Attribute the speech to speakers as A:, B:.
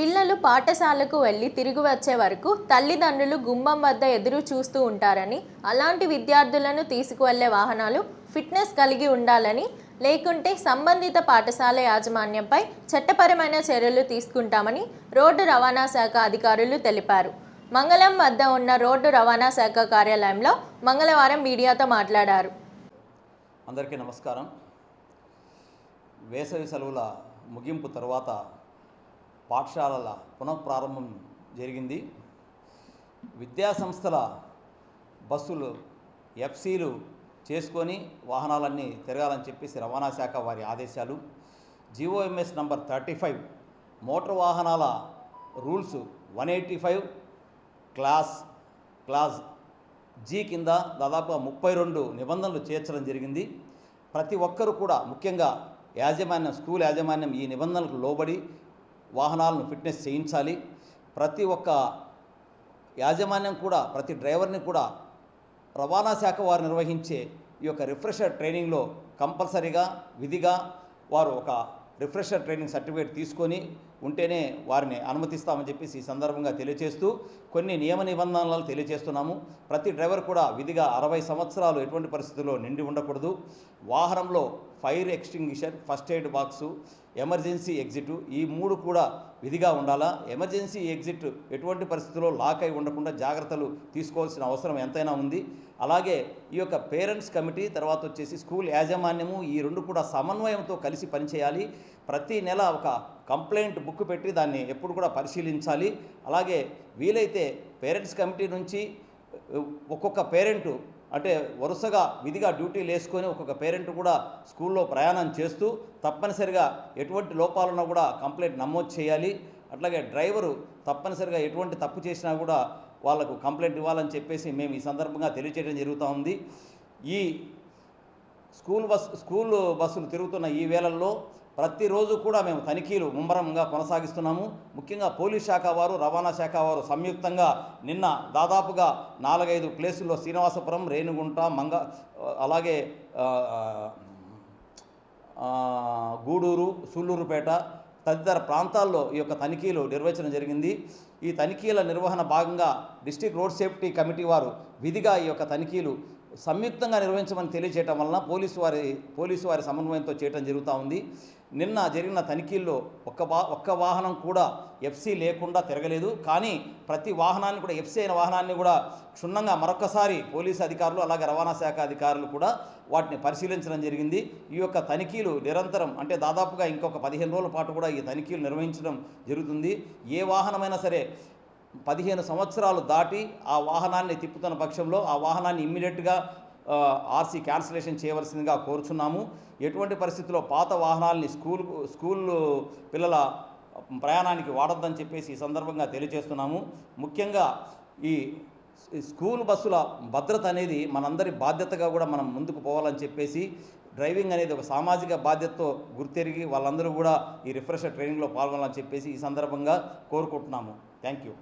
A: పిల్లలు పాఠశాలకు వెళ్ళి తిరిగి వచ్చే వరకు తల్లిదండ్రులు గుమ్మం వద్ద ఎదురు చూస్తూ ఉంటారని అలాంటి విద్యార్థులను తీసుకువెళ్ళే వాహనాలు ఫిట్నెస్ కలిగి ఉండాలని లేకుంటే సంబంధిత పాఠశాల యాజమాన్యంపై చట్టపరమైన చర్యలు తీసుకుంటామని రోడ్డు రవాణా శాఖ అధికారులు తెలిపారు. మంగళం వద్ద ఉన్న రోడ్డు రవాణా శాఖ కార్యాలయంలో మంగళవారం మీడియాతో మాట్లాడారు.
B: అందరికీ నమస్కారం. వేసవి సెలవుల ముగింపు తర్వాత పాఠశాలల పునఃప్రారంభం జరిగింది. విద్యాసంస్థల బస్సులు ఎఫ్సీలు చేసుకొని వాహనాలన్నీ తిరగాలని చెప్పేసి రవాణా శాఖ వారి ఆదేశాలు. GOMS number thirty five motor వాహనాల rules one eighty five clause clause G కింద దాదాపు ముప్పై రెండు నిబంధనలు చేర్చడం జరిగింది. ప్రతి ఒక్కరూ కూడా ముఖ్యంగా యాజమాన్యం స్కూల్ యాజమాన్యం ఈ నిబంధనలకు లోబడి వాహనాలను ఫిట్నెస్ చేయించాలి. ప్రతి ఒక్క యాజమాన్యం కూడా ప్రతి డ్రైవర్ని కూడా రవాణా శాఖ వారు నిర్వహించే ఈ యొక్క రిఫ్రెషర్ ట్రైనింగ్లో కంపల్సరీగా విధిగా వారు ఒక రిఫ్రెషర్ ట్రైనింగ్ సర్టిఫికేట్ తీసుకొని ఉంటేనే వారిని అనుమతిస్తామని చెప్పేసి ఈ సందర్భంగా తెలియజేస్తూ కొన్ని నియమ నిబంధనలు తెలియజేస్తున్నాము. ప్రతి డ్రైవర్ కూడా విధిగా అరవై సంవత్సరాలు ఎటువంటి పరిస్థితుల్లో నిండి ఉండకూడదు. వాహనంలో fire extinguisher first aid box emergency exit ఈ మూడు కూడా విధిగా ఉండాలా? ఎమర్జెన్సీ ఎగ్జిట్ ఎటువంటి పరిస్థితుల్లో లాక్ అయి ఉండకుండా జాగ్రత్తలు తీసుకోవాల్సిన అవసరం ఎంతైనా ఉంది. అలాగే ఈ యొక్క పేరెంట్స్ కమిటీ తర్వాత వచ్చేసి స్కూల్ యాజమాన్యము ఈ రెండు కూడా సమన్వయంతో కలిసి పనిచేయాలి. ప్రతి నెల ఒక కంప్లైంట్ బుక్ పెట్టి దాన్ని ఎప్పుడు కూడా పరిశీలించాలి. అలాగే వీలైతే పేరెంట్స్ కమిటీ నుంచి ఒక్కొక్క పేరెంటు అంటే వరుసగా విధిగా డ్యూటీలు వేసుకొని ఒక్కొక్క పేరెంట్ కూడా స్కూల్లో ప్రయాణం చేస్తూ తప్పనిసరిగా ఎటువంటి లోపాలున్నా కూడా కంప్లైంట్ నమోదు చేయాలి. అట్లాగే డ్రైవరు తప్పనిసరిగా ఎటువంటి తప్పు చేసినా కూడా వాళ్ళకు కంప్లైంట్ ఇవ్వాలని చెప్పేసి మేము ఈ సందర్భంగా తెలియజేయడం జరుగుతూ ఉంది. ఈ స్కూల్ బస్ స్కూల్ బస్సులు తిరుగుతున్న ఈ వేళల్లో ప్రతిరోజు కూడా మేము తనిఖీలు ముమ్మరంగా కొనసాగిస్తున్నాము. ముఖ్యంగా పోలీస్ శాఖ వారు రవాణా శాఖ వారు సంయుక్తంగా నిన్న దాదాపుగా నాలుగైదు ప్లేసుల్లో శ్రీనివాసపురం రేణుగుంట మంగ అలాగే గూడూరు సూళ్ళూరుపేట తదితర ప్రాంతాల్లో ఈ యొక్క తనిఖీలు నిర్వహించడం జరిగింది. ఈ తనిఖీల నిర్వహణ భాగంగా డిస్టిక్ రోడ్ సేఫ్టీ కమిటీ వారు విధిగా ఈ యొక్క తనిఖీలు సంయుక్తంగా నిర్వహించమని తెలియజేయటం వలన పోలీసు వారి పోలీసు వారి సమన్వయంతో చేయటం జరుగుతూ ఉంది. నిన్న జరిగిన తనిఖీల్లో ఒక్క వా ఒక్క వాహనం కూడా ఎఫ్సీ లేకుండా తిరగలేదు. కానీ ప్రతి వాహనాన్ని కూడా ఎఫ్సీ అయిన వాహనాన్ని కూడా క్షుణ్ణంగా మరొకసారి పోలీసు అధికారులు అలాగే రవాణా శాఖ అధికారులు కూడా వాటిని పరిశీలించడం జరిగింది. ఈ యొక్క తనిఖీలు నిరంతరం అంటే దాదాపుగా ఇంకొక పదిహేను రోజుల పాటు కూడా ఈ తనిఖీలు నిర్వహించడం జరుగుతుంది. ఏ వాహనమైనా సరే పదిహేను సంవత్సరాలు దాటి ఆ వాహనాన్ని తిప్పుతున్న పక్షంలో ఆ వాహనాన్ని ఇమ్మీడియట్గా ఆర్సీ క్యాన్సిలేషన్ చేయవలసిందిగా కోరుచున్నాము. ఎటువంటి పరిస్థితుల్లో పాత వాహనాల్ని స్కూల్ స్కూల్ పిల్లల ప్రయాణానికి వాడొద్దని చెప్పేసి ఈ సందర్భంగా తెలియజేస్తున్నాము. ముఖ్యంగా ఈ స్కూల్ బస్సుల భద్రత అనేది మనందరి బాధ్యతగా కూడా మనం ముందుకు పోవాలని చెప్పేసి డ్రైవింగ్ అనేది ఒక సామాజిక బాధ్యతతో గుర్తెరిగి వాళ్ళందరూ కూడా ఈ రిఫ్రెషర్ ట్రైనింగ్లో పాల్గొనాలని చెప్పేసి ఈ సందర్భంగా కోరుకుంటున్నాము. Thank you.